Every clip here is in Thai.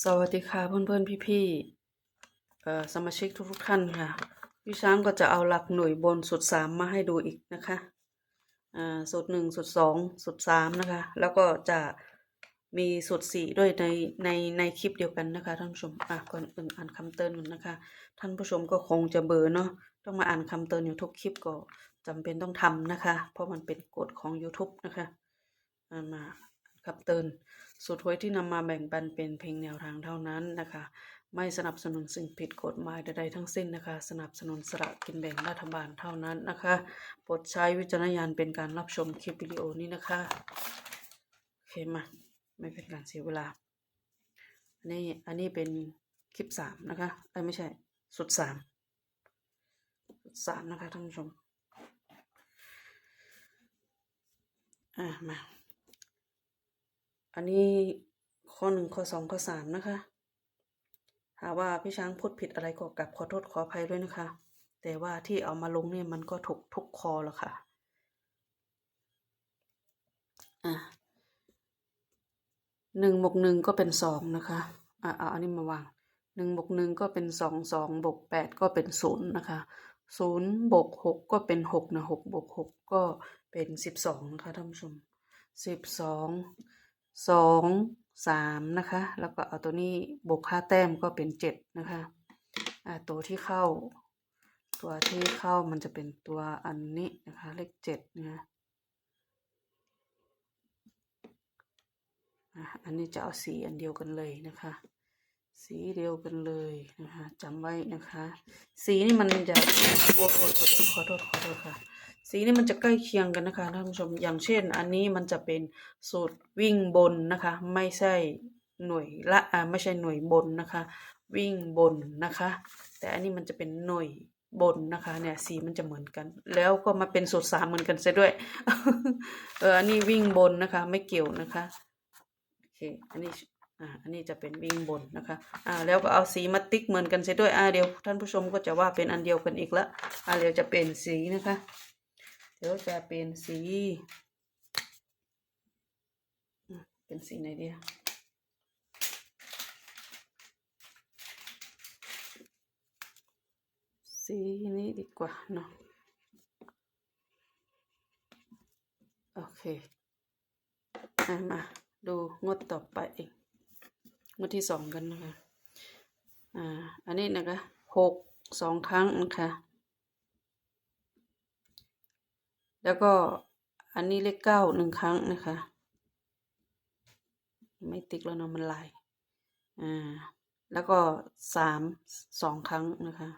สวัสดีค่ะเพื่อนๆพี่ๆสมาชิกทุกๆท่านค่ะ พี่ช้างก็จะเอาหลักหน่วยบนสุดสามมาให้ดูอีกนะคะอ่าสุดหนึ่งสุดสองสุดสามนะคะ แล้วก็จะมีสุดสี่ด้วยในในในคลิปเดียวกันนะคะท่านผู้ชมอะก่อนอื่นอ่านคำเตือนก่อนนะคะ ท่านผู้ชมก็คงจะเบลอเนาะต้องมาอ่านคำเตือนอยู่ทุกคลิปก็จำเป็นต้องทำนะคะ เพราะมันเป็นกฎของ YouTube นะคะอ่ามา คำเตือนสุดหวยที่นำมาแบ่งปันเป็นเพียงแนวทางเท่านั้นนะคะ ไม่สนับสนุนสิ่งผิดกฎหมายใดๆทั้งสิ้นนะคะ สนับสนุนสละกินแบ่งรัฐบาลเท่านั้นนะคะโปรดใช้วิจารณญาณเป็นการรับชมคลิปวิดีโอนี้นะคะโอเคมาไม่เป็นการเสียเวลาอันนี้อันนี้เป็นคลิปสามนะคะไม่ใช่สุดสามสุดสามนะคะท่านผู้ชมอ่ามา อันนี้ข้อหนึ่งข้อสองข้อสามนะคะ หากว่าพี่ช้างพูดผิดอะไรก็กลับขอโทษขออภัยด้วยนะคะ แต่ว่าที่เอามาลงเนี่ยมันก็ถูกทุกคอแล้วค่ะ อะหนึ่งบวกหนึ่งก็เป็นสองนะคะ อะเอาอันนี้มาวางหนึ่งบวกหนึ่งก็เป็นสองสองบวกแปดก็เป็นศูนย์นะคะศูนย์บวกหกก็เป็นหกนะหกบวกหกก็เป็นสิบสองนะคะท่านผู้ชมสิบสอง สองสามนะคะ แล้วก็เอาตัวนี้บวกค่าแต้มก็เป็นเจ็ดนะคะอ่าตัวที่เข้า ตัวที่เข้ามันจะเป็นตัวอันนี้นะคะ เลขเจ็ดนะอะอันนี้จะเอาสีอันเดียวกันเลยนะคะ สีเดียวกันเลยนะคะจำไว้นะคะ สีนี่มันจะโอ้โหขอโทษขอโทษค่ะ สีนี่มันจะใกล้เคียงกันนะคะท่านผู้ชมอย่างเช่น อันนี้มันจะเป็นสูตรวิ่งบนนะคะ ไม่ใช่หน่วยละอ่าไม่ใช่หน่วยบนนะคะ วิ่งบนนะคะ แต่อันนี้มันจะเป็นหน่วยบนนะคะเนี่ยสีมันจะเหมือนกัน แล้วก็มาเป็นสูตรสามเหมือนกันซะด้วยเอออันนี้วิ่งบนนะคะ ไม่เกี่ยวนะคะโอเคอันนี้อ่าอันนี้จะเป็นวิ่งบนนะคะอ่าแล้วก็เอาสีมาติ๊กเหมือนกันซะด้วยอ่าเดี๋ยวท่านผู้ชมก็จะว่าเป็นอันเดียวกันอีกละอ่าเดี๋ยวจะเป็นสีนะคะ ดี๋ยวจะเป็นสี เป็นสีไหนดีสีนี้ดีกว่าเนาะโอเคมาดูงดต่อไปอีกงวดที่สองกันนะคะอ่าอันนี้นะคะหกสองครั้งนะคะ แล้วก็อันนี้เลขเก้าหนึ่งครั้งนะคะ ไม่ติ๊กแล้วเนาะมันลายอ่าแล้วก็สามสองครั้งนะคะ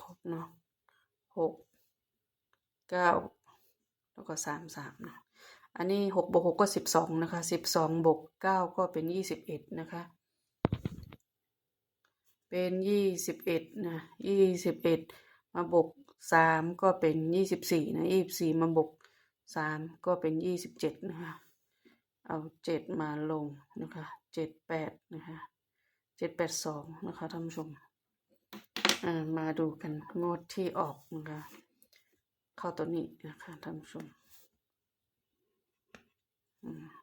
ครบเนาะหกเก้าแล้วก็สามสามนะอันนี้หกบวกหกก็สิบสองนะคะสิบสองบวกเก้าก็เป็นยี่สิบเอ็ดนะคะ เป็นยี่สิบเอ็ดนะยี่สิบเอ็ดมาบวกสามก็เป็นยี่สิบสี่นะยี่สิบสี่มาบวกสามก็เป็นยี่สิบเจ็ดนะคะเอาเจ็ดมาลงนะคะเจ็ดแปดนะคะเจ็ดแปดสองนะคะท่านผู้ชมมาดูกันงวดที่ออกนะคะเข้าตัวนี้นะคะท่านผู้ชมอืม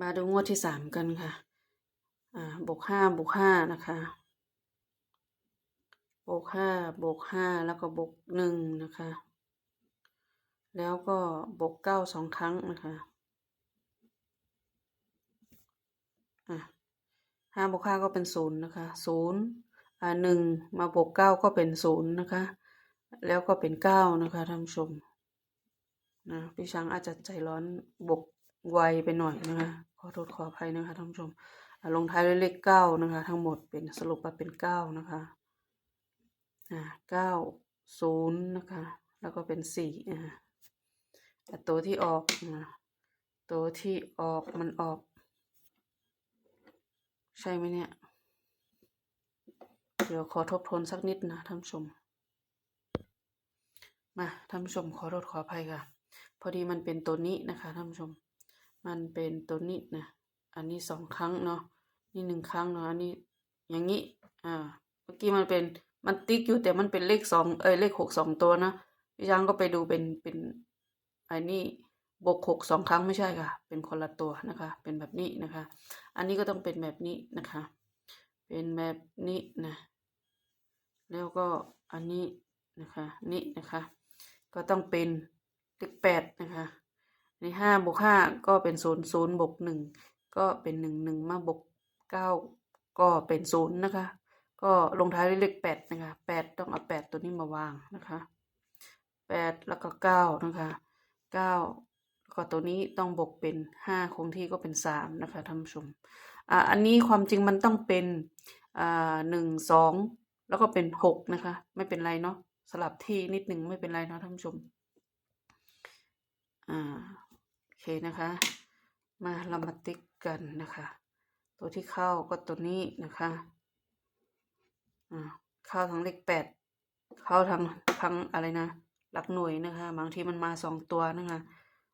มาดูงวดที่สามกันค่ะ อ่า บวกห้าบวกห้านะคะ บวกห้าบวกห้าแล้วก็บวกหนึ่งนะคะ แล้วก็บวกเก้าสองครั้งนะคะ อะห้าบวกห้าก็เป็นศูนย์นะคะ ศูนย์อ่าหนึ่งมาบวกเก้าก็เป็นศูนย์นะคะ แล้วก็เป็นเก้านะคะท่านผู้ชมนะพี่ช้างอาจจะใจร้อนบวก ไวไปหน่อยนะคะขอโทษขออภัยนะคะท่านผู้ชมลงท้ายด้วยเลขเก้านะคะ ทั้งหมดเป็นสรุปว่าเป็นเก้านะคะอ่าเก้าศูนย์นะคะ แล้วก็เป็นสี่อ่าต่ตัวที่ออกนะตัวที่ออกมันออก ใช่ไหมเนี่ย เดี๋ยวขอทบทวนสักนิดนะท่านผู้ชม มาท่านผู้ชมขอโทษขออภัยค่ะ พอดีมันเป็นตัวนี้นะคะท่านผู้ชม มันเป็นตัวนี้นะ อันนี้สองครั้งเนาะ นี่หนึ่งครั้งเนาะ อันนี้อย่างนี้ อ่า เมื่อกี้มันเป็น มันติ๊กอยู่แต่มันเป็นเลขสองเอ้ยเลขหกสองตัวนะพี่ช้างก็ไปดูเป็น เป็นอ้นี่บวกหกสองครั้งไม่ใช่ค่ะ เป็นคนละตัวนะคะ เป็นแบบนี้นะคะ อันนี้ก็ต้องเป็นแบบนี้นะคะ เป็นแบบนี้นะ แล้วก็อันนี้นะคะ นี่นะคะ ก็ต้องเป็นเลขแปดนะคะ ในห้าบวกห้าก็เป็นศูนย์ศูนย์บวกหนึ่งก็เป็นหนึ่งหนึ่งมาบวกเก้าก็เป็นศูนย์นะคะ ก็ลงท้ายด้วยเลขแปดนะคะแปดต้องเอาแปดตัวนี้มาวางนะคะแปดแล้วก็เก้านะคะเก้าแล้วก็ตัวนี้ต้องบวกเป็นห้าคงที่ก็เป็นสามนะคะท่านผู้ชมอ่าอันนี้ความจริงมันต้องเป็นอ่าหนึ่งสองแล้วก็เป็นหกนะคะ ไม่เป็นไรเนาะสลับที่นิดหนึ่งไม่เป็นไรเนาะท่านผู้ชมอ่า นะคะ มาเรามาติ๊กกันนะคะ ตัวที่เข้าก็ตัวนี้นะคะอ่าเข้าทั้งเลขแปดเข้าทั้งทั้งอะไรนะหลักหน่วยนะคะ บางทีมันมาสองตัวนะคะ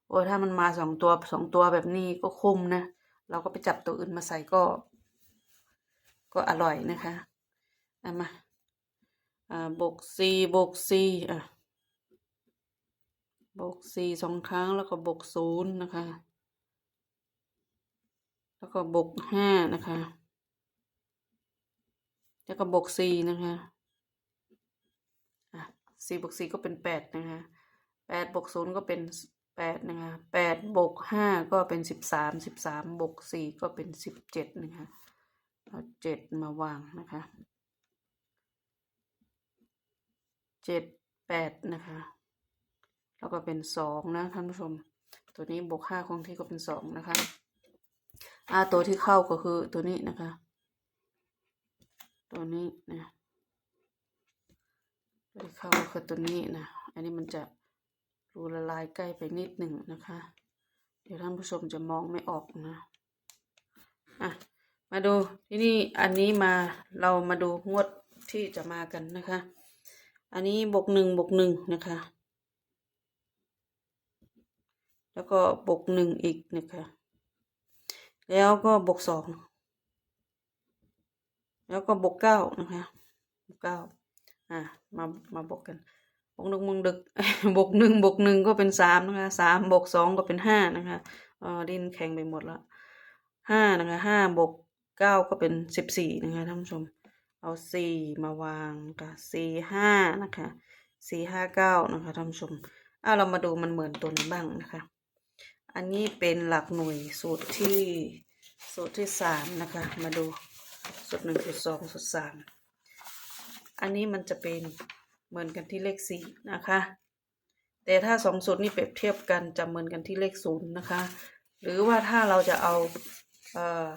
โอ้ถ้ามันมาสองตัวสองตัวแบบนี้ก็คุ้มนะ เราก็ไปจับตัวอื่นมาใส่ก็ ก็อร่อยนะคะเอามาอ่าบวกสี่บวกสี่อะ บวกสี่สองครั้งแล้วก็บวกศูนย์นะคะ แล้วก็บวกห้านะคะ แล้วก็บวกสี่นะคะสี่บวกสี่ก็เป็นแปดนะคะแปดบวกศูนย์ก็เป็นแปดนะคะแปดบวกห้าก็เป็นสิบสามสิบสามบวกสี่ก็เป็นสิบเจ็ดนะคะเอาเจ็ดมาวางนะคะเจ็ดแปดนะคะ แล้วก็เป็นสองนะท่านผู้ชม ตัวนี้บวกห้าคงที่ก็เป็นสองนะคะอ่าตัวที่เข้าก็คือตัวนี้นะคะ ตัวนี้นะตัวที่เข้าก็คือตัวนี้นะอันนี้มันจะรูละลายใกล้ไปนิดหนึ่งนะคะ เดี๋ยวท่านผู้ชมจะมองไม่ออกนะอะมาดูที่นี่อันนี้มาเรามาดูงวดที่จะมากันนะคะ อันนี้บวกหนึ่งบวกหนึ่งนะคะ แล้วก็บวกหนึ่งอีกนะคะ แล้วก็บวกสอง แล้วก็บวกเก้านะคะ บวกเก้าอะ มา มาบวกกัน บวกหนึ่งบวกดึกบวกหนึ่งบวกหนึ่งก็เป็นสามนะคะสามบวกสองก็เป็นห้านะคะเออดินแข็งไปหมดล้วห้านะคะห้าบวกเก้าก็เป็นสิบสี่นะคะท่านผู้ชม เอาสี่มาวางค่ะสี่ห้านะคะสี่ห้าเก้านะคะท่านผู้ชมอะเรามาดูมันเหมือนตัวไหนบ้างนะคะ อันนี้เป็นหลักหน่วยสูตรที่สูตรที่สามนะคะ มาดูสูตรหนึ่งสูตรสองสูตรสามอันนี้มันจะเป็นเหมือนกันที่เลขสี่นะคะ แต่ถ้าสองสูตรนี้เปรียบเทียบกันจะเหมือนกันที่เลขศูนย์นะคะ หรือว่าถ้าเราจะเอาเอ่อ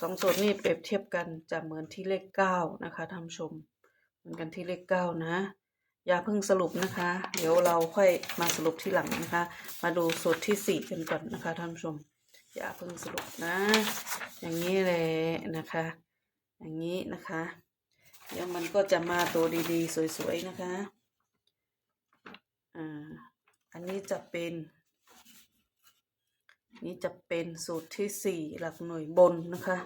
สองสูตรนี้เปรียบเทียบกันจะเหมือนที่เลขเก้านะคะท่านผู้ชม เหมือนกันที่เลขเก้านะ อย่าเพิ่งสรุปนะคะ เดี๋ยวเราค่อยมาสรุปที่หลังนะคะ มาดูสูตรที่สี่กันก่อนนะคะท่านผู้ชม อย่าเพิ่งสรุปนะ อย่างนี้เลยนะคะ อย่างนี้นะคะ เดี๋ยวมันก็จะมาตัวดีๆ สวยๆนะคะอ่าอันนี้จะเป็นนี่จะเป็นสูตรที่สี่หลักหน่วยบนนะคะ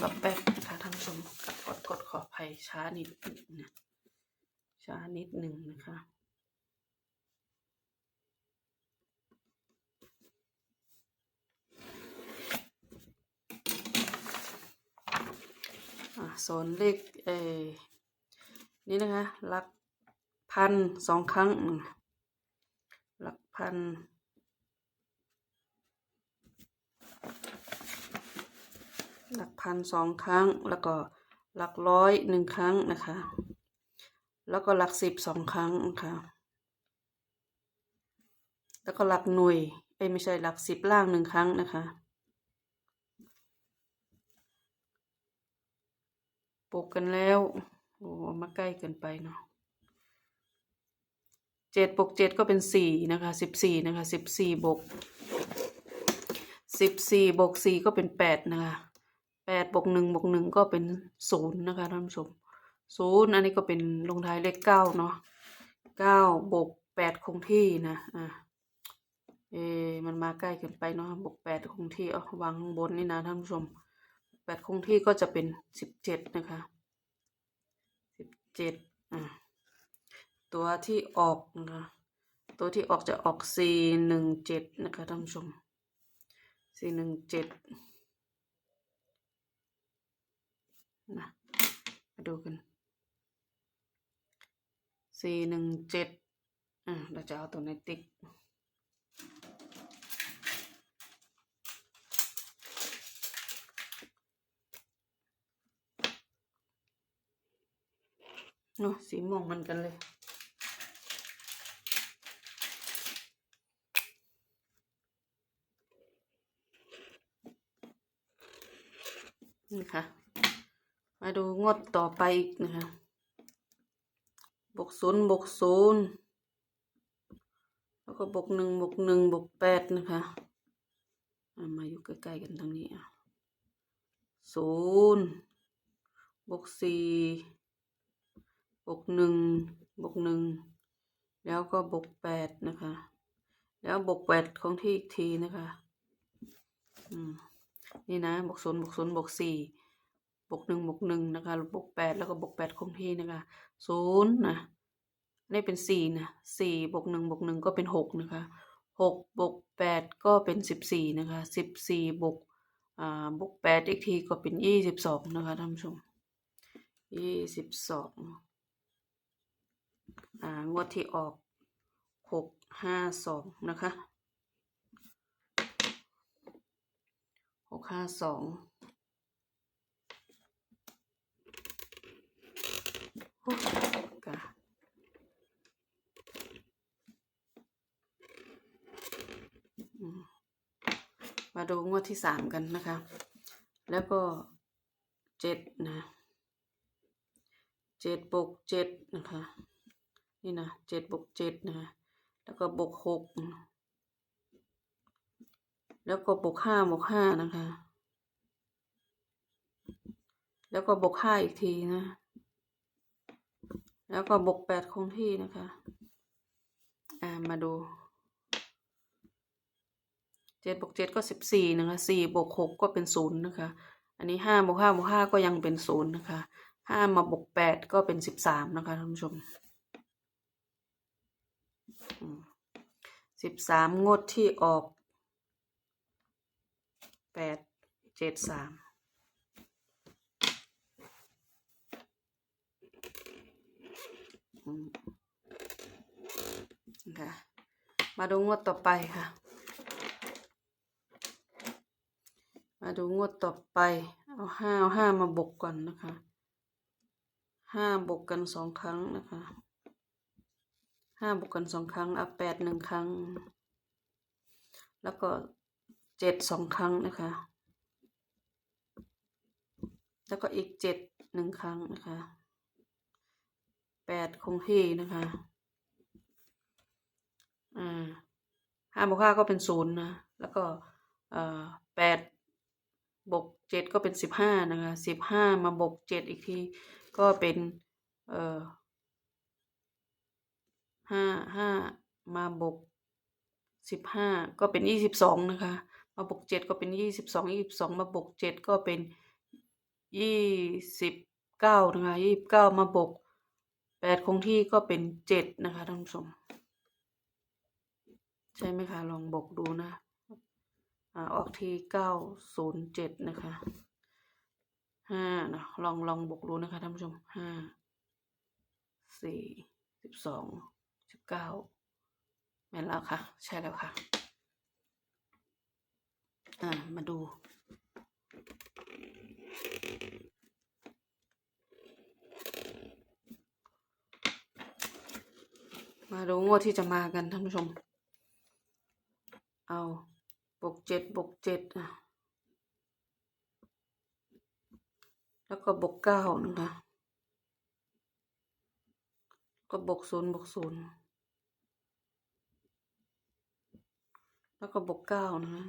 แป๊บนะคะท่านผู้ชมขอโทษขออภัยช้านิดนะช้านิดหนึ่งนะคะอ่าโซนเลขเอนี่นะคะหลักพันสองครั้งหลักพัน หลักพันสองครั้ง แล้วก็หลักร้อยหนึ่งครั้งนะคะ แล้วก็หลักสิบสองครั้งนะคะแล้วก็หลักหน่วยเอ้ไม่ใช่หลักสิบล่างหนึ่งครั้งนะคะปลูกกันแล้วโอ้มาใกล้เกินไปเนาะเจ็ดบวกเจ็ดก็เป็นสี่นะคะสิบสี่นะคะสิบสี่บวกสิบสี่บวกสี่ก็เป็นแปดนะคะ แปดบวกหนึ่งบวกหนึ่งก็เป็นศูนย์นะคะท่านผู้ชมศูนย์อันนี้ก็เป็นลงท้ายเลขเก้าเนาะเก้าบวกแปดคงที่นะอะเอมันมาใกล้เกินไปเนาะบวกแปดคงที่เอาวางข้างบนนี่นะท่านผู้ชมแปดคงที่ก็จะเป็นสิบเจ็ดนะคะสิบเจ็ดอะตัวที่ออกนะคะตัวที่ออกจะออกสี่หนึ่งเจ็ดนะคะท่านผู้ชมสี่หนึ่งเจ็ด นะมาดูกันสี่หนึ่งเจ็ดอะเราจะเอาตัวในติ๊กเนาะสีม่วงเหมันกันเลยนี่ค่ะ มาดูงดต่อไปอีกนะคะ บวกศูนย์บวกศูนย์แล้วก็บวกหนึ่งบวกหนึ่งบวกแปดนะคะอะมาอยู่ใกล้ๆกันทางนี้อะศูนย์บวกสี่บวกหนึ่งบวกหนึ่งแล้วก็บวกแปดนะคะ แล้วบวกแปดของที่อีกทีนะคะ อืม นี่นะบวกศูนย์บวกศูนย์บวกสี่ บวกหนึ่งบวกหนึ่งนะคะบวกแปดแล้วก็บวกแปดคงที่นะคะศูนย์นะนี่เป็นสี่นะสี่บวกหนึ่งบวกหนึ่งก็เป็นหกนะคะหกบวกแปดก็เป็นสิบสี่นะคะสิบสี่บวกอ่าบวกแปดอีกทีก็เป็นยี่สิบสองนะคะท่านผู้ชมยี่สิบสองอ่างวดที่ออกหกห้าสองนะคะหกห้าสองโอ้ กะมาดูงวดที่สามกันนะคะ แล้วก็เจ็ดนะเจ็ดบวกเจ็ดนะคะ นี่นะเจ็ดบวกเจ็ดนะคะแล้วก็บวกหกแล้วก็บวกห้าบวกห้านะคะ แล้วก็บวกห้าอีกทีนะ แล้วก็บวกแปดคงที่นะคะ อ่ามาดูเจ็ดบวกเจ็ดก็สิบสี่นะคะสี่บวกหกก็เป็นศูนย์นะคะ อันนี้ห้าบวกห้าบวกห้าก็ยังเป็นศูนย์นะคะห้ามาบวกแปดก็เป็นสิบสามนะคะท่านผู้ชมสิบสามงดที่ออกแปดเจ็ดสาม ค่ะ มาดูงวดต่อไปค่ะ มาดูงวดต่อไป เอาห้าเอาห้ามาบวกก่อนนะคะห้าบวกกันสองครั้งนะคะห้าบวกกันสองครั้งเอาแปดหนึ่งครั้ง แล้วก็เจ็ดสองครั้งนะคะ แล้วก็อีกเจ็ดหนึ่งครั้งนะคะ แปดคงที่นะคะ อ่าห้าบวกห้าก็เป็นศูนย์นะ แล้วก็เอ่อแปดบวกเจ็ดก็เป็นสิบห้านะคะสิบห้ามาบวกเจ็ดอีกที ก็เป็นเอ่อห้าห้ามาบวกสิบห้าก็เป็นยี่สิบสองนะคะ มาบวกเจ็ดก็เป็นยี่สิบสองยี่สิบสองมาบวกเจ็ดก็เป็นยี่สิบเก้านะคะยี่สิบเก้ามาบวก แปดคงที่ก็เป็นเจ็ดนะคะท่านผู้ชมใช่ไหมคะ ลองบวกดูนะออกทีเก้าศูนย์เจ็ดนะคะห้านะลองลองบวกดูนะคะท่านผู้ชมห้าสี่สิบสองสิบเก้าแม่นแล้วค่ะ ใช่แล้วค่ะ อ่ามาดู มาดูงวดที่จะมากันท่านผู้ชม เอาบวกเจ็ดบวกเจ็ดอะแล้วก็บวกเก้านะคะ ก็บวกศูนย์บวกศูนย์แล้วก็บวกเก้านะคะ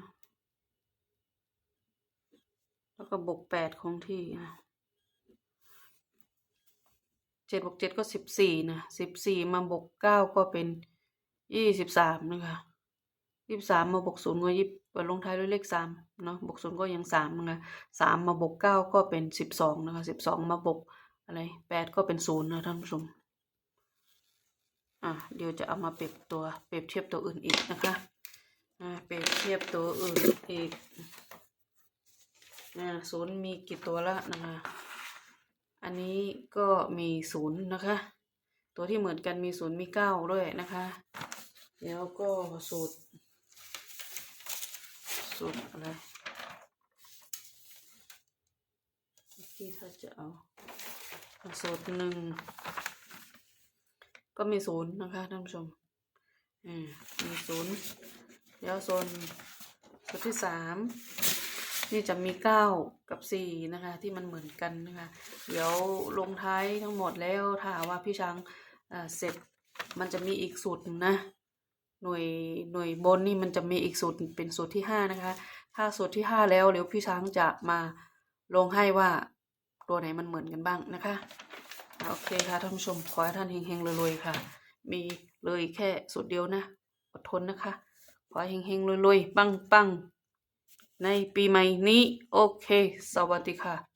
แล้วก็บวกแปดคงที่นะ เจ็ดบวกเจ็ดก็สิบสี่นะสิบสี่มาบวกเก้าก็เป็นยี่สิบสามนะคะยี่สิบสามมาบวกศูนย์ก็ยี่สิบลงท้ายด้วยเลขสามเนาะบวกศูนย์ก็ยังสามนะคะสามมาบวกเก้าก็เป็นสิบสองนะคะสิบสองมาบวกอะไรแปดก็เป็นศูนย์นะท่านผู้ชมอะเดี๋ยวจะเอามาเปรียบตัวเปรียบเทียบตัวอื่นอีกนะคะอ่าเปรียบเทียบตัวอื่นอีกอ่ศูนย์มีกี่ตัวละนะคะ อันนี้ก็มีศูนย์นะคะ ตัวที่เหมือนกันมีศูนย์มีเก้าด้วยนะคะ แล้วก็สูตร สูตรอะไรเมื่ถ้าจะเอาสูตรหนึ่งก็มีศูนย์นะคะท่านผู้ชมอ่ามีศูนย์แล้วโซนสูตรที่สาม นี่จะมีเก้ากับสี่นะคะ ที่มันเหมือนกันนะคะ เดี๋ยวลงท้ายทั้งหมดแล้วถ้าว่าพี่ช้างอ่าเสร็จมันจะมีอีกสูตรหนึ่งนะ หน่วยหน่วยบนนี่มันจะมีอีกสูตรเป็นสูตรที่ห้านะคะ ถ้าสูตรที่ห้าแล้วเดี๋ยวพี่ช้างจะมาลงให้ว่าตัวไหนมันเหมือนกันบ้างนะคะโอเคค่ะท่านผู้ชมขอให้ท่านเฮงๆรวยๆค่ะ มีเลยแค่สูตรเดียวนะอดทนนะคะ ขอให้เฮงๆรวยๆปังๆ ในปีใหม่นี้ โอเค สวัสดีค่ะ